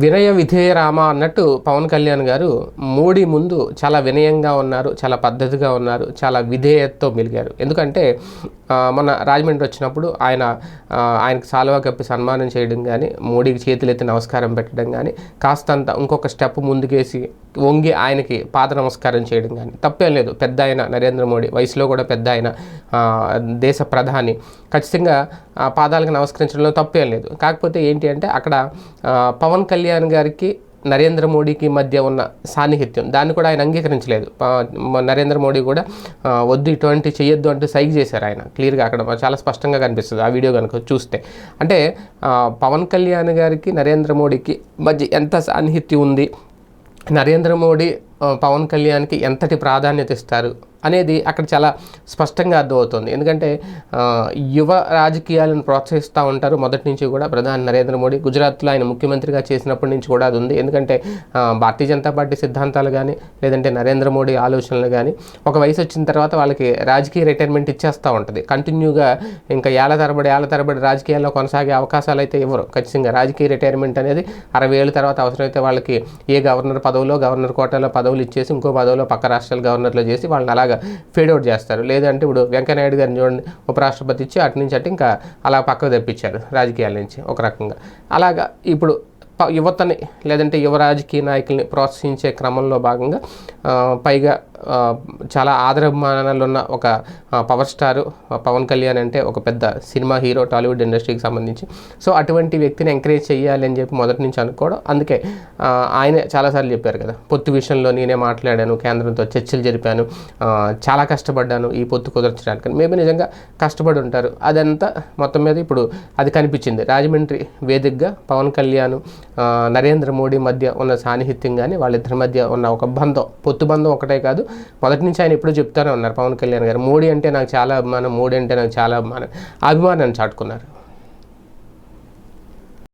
వినయ విధేయరామ అన్నట్టు పవన్ కళ్యాణ్ గారు మోడీ ముందు చాలా వినయంగా ఉన్నారు చాలా పద్ధతిగా ఉన్నారు చాలా విధేయతతో మెలిగారు. ఎందుకంటే మన రాజమండ్రి వచ్చినప్పుడు ఆయన ఆయనకు సాల్వా కప్పి సన్మానం చేయడం కానీ మోడీకి చేతులెత్తి నమస్కారం పెట్టడం కానీ కాస్తంత ఇంకొక స్టెప్ ముందుకేసి వంగి ఆయనకి పాద నమస్కారం చేయడం కానీ తప్పేం లేదు. పెద్ద ఆయన నరేంద్ర మోడీ వయసులో కూడా పెద్ద ఆయన దేశ ప్రధాని. ఖచ్చితంగా పాదాలకు నమస్కరించడంలో తప్పేం లేదు. కాకపోతే ఏంటి అంటే అక్కడ పవన్ కళ్యాణ్ గారికి నరేంద్ర మోడీకి మధ్య ఉన్న సాన్నిహిత్యం. దాన్ని కూడా ఆయన అంగీకరించలేదు. నరేంద్ర మోడీ కూడా వద్దు ఇటువంటి చేయొద్దు అంటూ సైగ్ చేశారు ఆయన. క్లియర్గా అక్కడ చాలా స్పష్టంగా కనిపిస్తుంది ఆ వీడియో కనుక చూస్తే. అంటే పవన్ కళ్యాణ్ గారికి నరేంద్ర మోడీకి మధ్య ఎంత సాన్నిహిత్యం ఉంది? నరేంద్ర మోడీ పవన్ కళ్యాణ్కి ఎంతటి ప్రాధాన్యత ఇస్తారు? అనేది అక్కడ చాలా స్పష్టంగా అర్థమవుతుంది. ఎందుకంటే యువ రాజకీయాలను ప్రోత్సహిస్తూ ఉంటారు. మొదటి నుంచి కూడా ప్రధాని నరేంద్ర మోడీ గుజరాత్లో ఆయన ముఖ్యమంత్రిగా చేసినప్పటి నుంచి కూడా అది ఉంది. ఎందుకంటే భారతీయ జనతా పార్టీ సిద్ధాంతాలు కానీ లేదంటే నరేంద్ర మోడీ ఆలోచనలు కానీ ఒక వయసు వచ్చిన తర్వాత వాళ్ళకి రాజకీయ రిటైర్మెంట్ ఇచ్చేస్తూ ఉంటుంది. కంటిన్యూగా ఇంకా ఏళ్ళ తరబడి ఏళ్ళ తరబడి రాజకీయాల్లో కొనసాగే అవకాశాలు అయితే ఇవ్వరు. ఖచ్చితంగా రాజకీయ రిటైర్మెంట్ అనేది అరవై ఏళ్ళ తర్వాత అవసరమైతే వాళ్ళకి ఏ గవర్నర్ పదవిలో గవర్నర్ కోటాలో పదవులు ఇచ్చేసి ఇంకో పదవిలో పక్క రాష్ట్రాల గవర్నర్లు చేసి వాళ్ళని అలాగ అలాగా అవుట్ చేస్తారు. లేదంటే ఇప్పుడు వెంకయ్యనాయుడు గారిని చూడండి ఉపరాష్ట్రపతి ఇచ్చి అటు నుంచి అటు ఇంకా అలా పక్కకు తెప్పించారు రాజకీయాల నుంచి ఒక రకంగా. అలాగా ఇప్పుడు యువతని లేదంటే యువ రాజకీయ నాయకుల్ని ప్రోత్సహించే క్రమంలో భాగంగా పైగా చాలా ఆదరాభిమానాలు ఉన్న ఒక పవర్ స్టారు పవన్ కళ్యాణ్ అంటే ఒక పెద్ద సినిమా హీరో టాలీవుడ్ ఇండస్ట్రీకి సంబంధించి. సో అటువంటి వ్యక్తిని ఎంకరేజ్ చేయాలి అని చెప్పి మొదటి నుంచి అనుకోవడం. అందుకే ఆయన చాలాసార్లు చెప్పారు కదా పొత్తు విషయంలో నేనే మాట్లాడాను కేంద్రంతో చర్చలు జరిపాను చాలా కష్టపడ్డాను ఈ పొత్తు కుదర్చడానికి మేబీ నిజంగా కష్టపడి ఉంటారు. అదంతా మొత్తం మీద ఇప్పుడు అది కనిపించింది. రాజమండ్రి వేదికగా పవన్ కళ్యాణ్ నరేంద్ర మోడీ మధ్య ఉన్న సాన్నిహిత్యం కానీ వాళ్ళిద్దరి మధ్య ఉన్న ఒక బంధం పొత్తు బంధం ఒకటే కాదు. మొదటి నుంచి ఆయన ఎప్పుడూ చెప్తానే ఉన్నారు పవన్ కళ్యాణ్ గారు. మోడీ అంటే నాకు చాలా అభిమానం మోడీ అంటే నాకు చాలా అభిమానం అభిమానాన్ని చాటుకున్నారు.